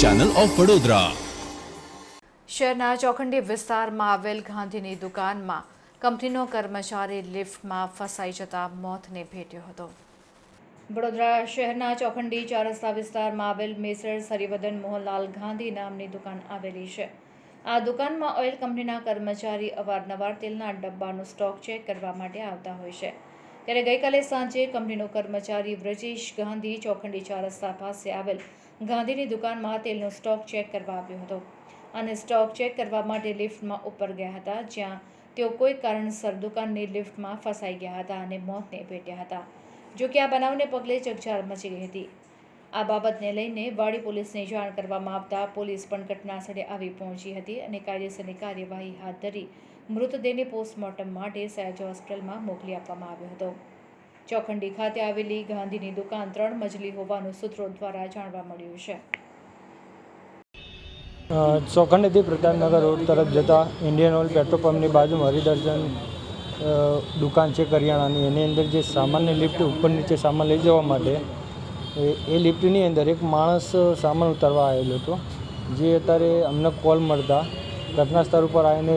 Channel of Vadodara શહેરના ચોખંડી વિસ્તારમાં આવેલ ગાંધીની દુકાનમાં કંપનીનો કર્મચારી લિફ્ટમાં ફસાઈ જતા મોતને ભેટ્યો હતો. વડોદરા શહેરના ચોખંડી ચાર રસ્તા વિસ્તારમાં આવેલ મેસર્સ હરિવદન મોહનલાલ ગાંધી નામની દુકાન આવેલી છે. આ દુકાનમાં ઓઇલ કંપનીના કર્મચારી અવારનવાર તેલના ડબ્બાનો સ્ટોક ચેક કરવા માટે આવતા હોય છે. ત્યારે ગઈકાલે સાંજે કંપનીનો કર્મચારી વ્રજેશ ગાંધી ચોખંડી ચાર રસ્તા પાસે આવેલ ગાંધીની દુકાનમાં તેલનો સ્ટોક ચેક કરવા આવ્યો હતો. અને સ્ટોક ચેક કરવા માટે લિફ્ટમાં ઉપર ગયા હતા, જ્યાં તેઓ કોઈ કારણસર દુકાનની લિફ્ટમાં ફસાઈ ગયા હતા અને મોતને ભેટ્યા હતા. જો કે આ બનાવને પગલે ચકચાર મચી ગઈ હતી. આ બાબતને લઈને વાડી પોલીસને જાણ કરવામાં આવતા પોલીસ પણ ઘટના સ્થળે આવી પહોંચી હતી અને કાયદેસરની કાર્યવાહી હાથ ધરી મૃતદેહને પોસ્ટમોર્ટમ માટે સયાજી હોસ્પિટલમાં મોકલી આપવામાં આવ્યો હતો. ચોખંડી ખાતે આવેલી ગાંધીની દુકાન ત્રણ મજલી હોવાનું સૂત્રો દ્વારા જાણવા મળ્યું છે. ચોખંડીથી પ્રતાપનગર રોડ તરફ જતાં ઇન્ડિયન ઓઇલ પેટ્રોલ પંપની બાજુમાં હરિદર્શન દુકાન છે કરિયાણાની. એની અંદર જે સામાનની લિફ્ટ ઉપર નીચે સામાન લઈ જવા માટે એ લિફ્ટની અંદર એક માણસ સામાન ઉતારવા આવેલો હતો. જે અત્યારે અમને કોલ મળતા, ઘટના સ્થળ ઉપર આવીને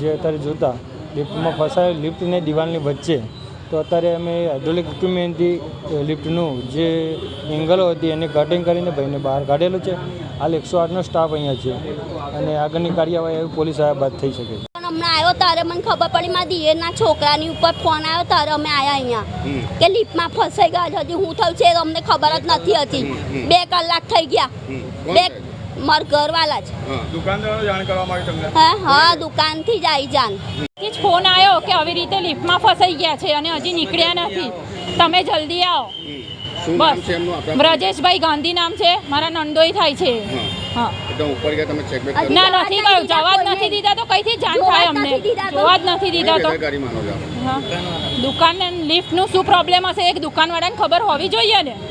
જે અત્યારે જોતા, લિફ્ટમાં ફસાયેલ, લિફ્ટને દિવાલની વચ્ચે. તો અત્યારે અમે હાઇડ્રોલિક ઇક્વિપમેન્ટથી લિફ્ટનું જે એંગલો હતી એને કટિંગ કરીને ભાઈને બહાર કાઢેલું છે. હાલ એકસો આઠનો સ્ટાફ અહીંયા છે. અને આગળની કાર્યવાહી પોલીસ આવ્યા બાદ થઈ શકે છે. હમણાં આવ્યો ત્યારે મને ખબર પડી મારા દિયરના છોકરાની ઉપર ફોન આવ્યો ત્યારે અમે આવ્યા અહીંયા. કે લિફ્ટમાં ફસાઈ ગયા છે હજી હું થયું છે અમને ખબર જ નથી હતી. બે કલાક થઈ ગયા. બે મારા ઘરવાળા જ હા હા દુકાનથી જ આવી જાન. જ ફોન આવ્યો કે આવી રીતે લિફ્ટમાં ફસાઈ ગયા છે અને હજી નીકળ્યા નથી. તમે જલ્દી આવો. બસ. બ્રજેશભાઈ ગાંધી નામ છે. મારા નંદોઈ થાય છે. એકદમ ઉપર ગયા તમે ચેક બેક ના નથી કર્યું જવા જ નથી દીધા તો કઈથી જાણ થાય અમને? જોવા જ નથી દીધા તો. દુકાન લિફ્ટનું શું પ્રોબ્લેમ હશે? એક દુકાનવાળાને ખબર હોવી જોઈએ ને?